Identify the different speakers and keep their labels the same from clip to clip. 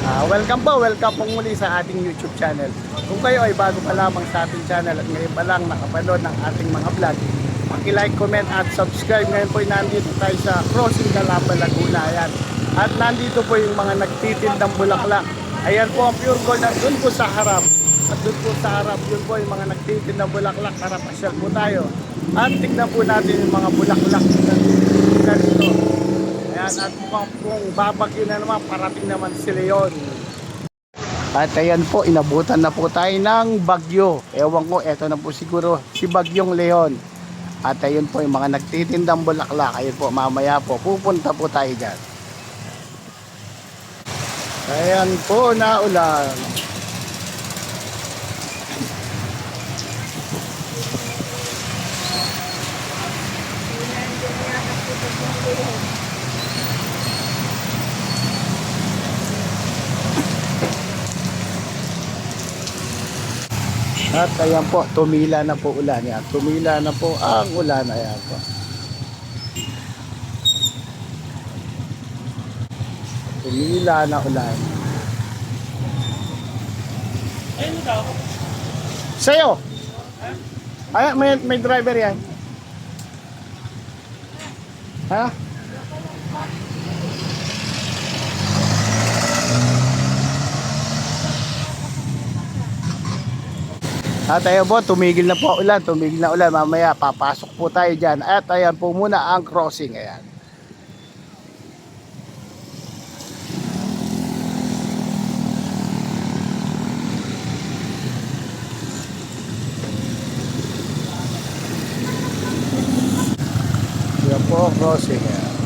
Speaker 1: Ah, welcome po, welcome po muli sa ating YouTube channel. Kung kayo ay bago pa lamang sa ating channel at ngayon pa lang nakapanood ng ating mga vlog, like, comment at subscribe. Ngayon po ay nandito tayo sa Crossing Calapa, Laguna. Ayan. At nandito po yung mga nagtitindang bulaklak. Ayan po ang pure gold at doon po sa harap. At doon po sa harap, yun po yung mga nagtitindang bulaklak. Harap asyal po tayo. At tignan po natin yung mga bulaklak na ganito. Ayan, at mukhang kung babagyo na naman, parating naman si Leon. At ayan po, inabutan na po tayo ng bagyo. Ewan ko, eto na po siguro si Bagyong Leon. At ayun po yung mga nagtitindang bulaklak. Ayun po, mamaya po, pupunta po tayo dyan. Ayan po, naulan. At ayan po, tumila na po ulan yan. Tumila na po ang ulan. Ayan po. Tumila na ulan. Sa'yo! Ay, may, may driver yan. Ha? At ayan po, tumigil na po ulan, tumigil na ulan. Mamaya, papasok po tayo dyan. At ayan po muna ang crossing. Ayan. Ayan po crossing. Ayan.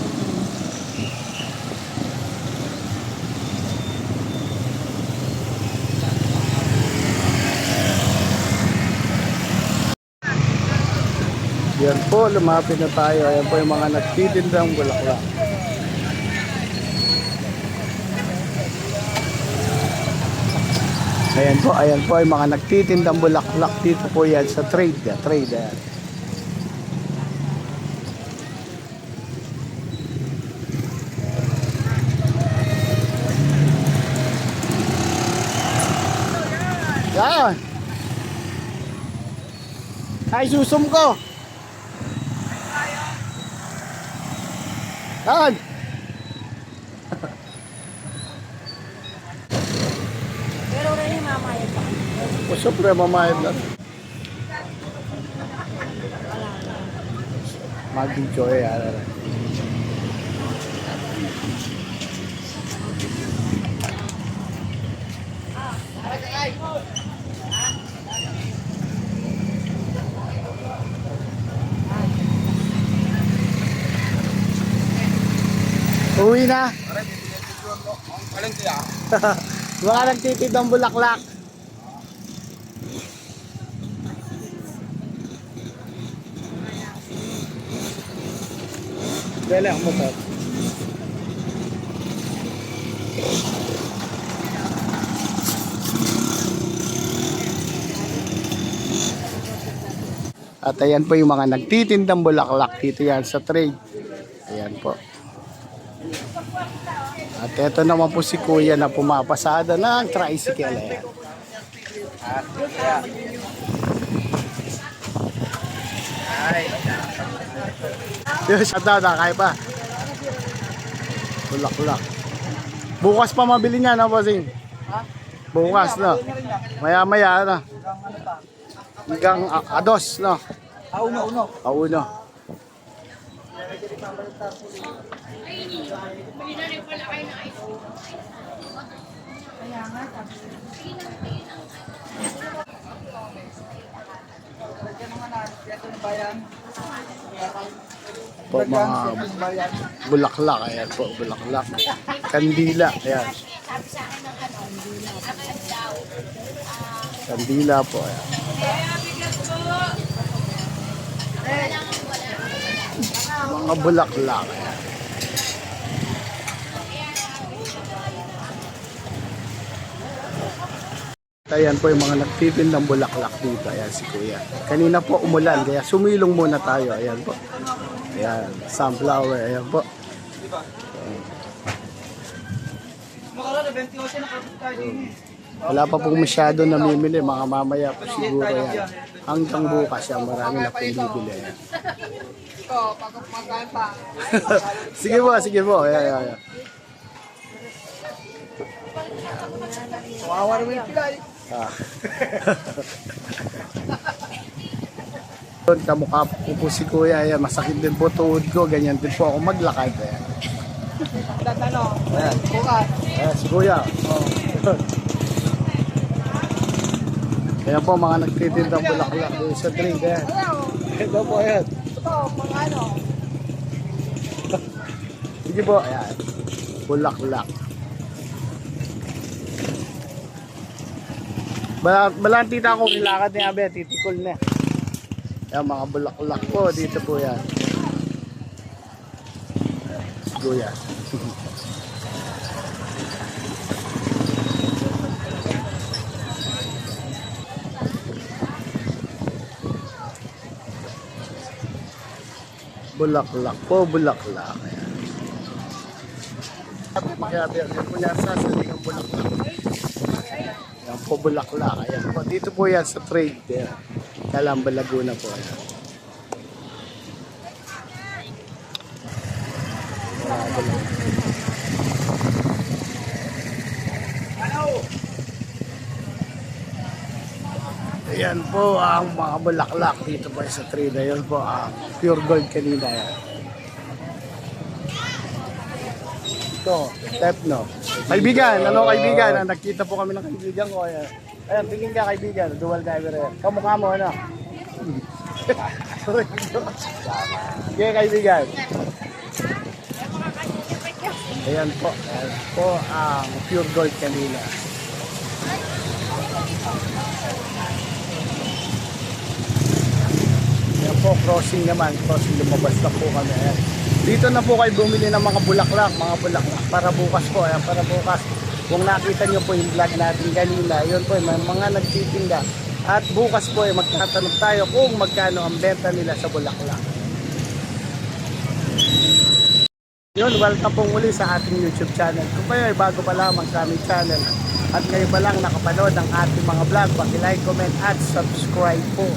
Speaker 1: Yan po, lumapit na tayo. Ayan po yung mga nagtitindang bulaklak. Ayan po, ayan po yung mga nagtitindang bulaklak dito po yan sa trade. Yan, trade yan. Yan. Ay, susum ko. Yan.
Speaker 2: Pero rin yung mamayag pa.
Speaker 1: O, siyempre, mamayad na. Mag-enjoy. Ano. Uwi na. Mga nagtitindang bulaklak. Dala ang motor. At ayan po yung mga nagtitindang bulaklak dito yan sa trade. Ayan po. At eto naman po si Kuya na pumapasada ng tricycle. Ayan. Yes, shout out na, kaya pa. Bulaklak. Bukas pa mabili niya, no, bossing? Bukas, no? Maya-maya, no? Hanggang a- ados, no?
Speaker 3: Auno, uno.
Speaker 1: Pauno. Po, mga bulaklak, ayan po, bulaklak. Kandila, ayan. Kandila po, ayan. Mga bulaklak, ayan. Ayan po yung mga nagtitindang bulaklak dito. Ayan si Kuya. Kanina po umulan, kaya sumilong muna tayo. Ayan po. Ayan, sunflower. Ayan po. Wala pa pong masyado namimili, mga mamaya po siguro yan. Hanggang bukas yan, marami na pong bibili yan. sige po, sige po. Ayan, ayan, ayan. Ah. Doon, kamukha po po si Kuya. Ayan, masakit din po tuhod ko. Ganyan din po ako maglakad. Ayan. Ayan. Ayan, si Kuya. Oh. Kaya po mga nagtitindang bulaklak sa drink. Ayan. Ito po, ayan. Sige po, ayan. Bulaklak. Bala, balang tita ko, nilakad ni Abe, titikol na. Yan, mga bulaklak po, dito po yan. Kuya. Bulaklak po, bulaklak. Kaya po yan sa bulaklak. Yan po bulaklak. Ayan po. Dito po yan sa trade. Yan. Calamba, Laguna po. Ayan. Bulaklak. Ayan po ang mga bulaklak dito po sa trade. Ayan po ang pure gold kanina. Yan. Ito, Tepno. Kaibigan, ano kaibigan? Ah, Nakita po kami ng kaibigan ko. Ayan, ayan tingin ka kaibigan, dual driver yan. Kamukha mo, ano? Sige kaibigan. Ayan po, ayan po ang pure gold kanina. Po, crossing naman. Crossing lumabas na po kami. Ayan. Dito na po kayo bumili ng mga bulaklak, mga bulaklak. Para bukas po, ayan, para bukas. Kung nakita nyo po yung vlog natin kanina, yun po, may mga nagtitinda. At bukas po, ay magtatanong tayo kung magkano ang benta nila sa bulaklak. Yun, welcome po muli sa ating YouTube channel. Kung kayo ay bago pa lamang sa aming channel at ngayon pa lang nakapanood ng ating mga vlog, paki-like, comment at subscribe po.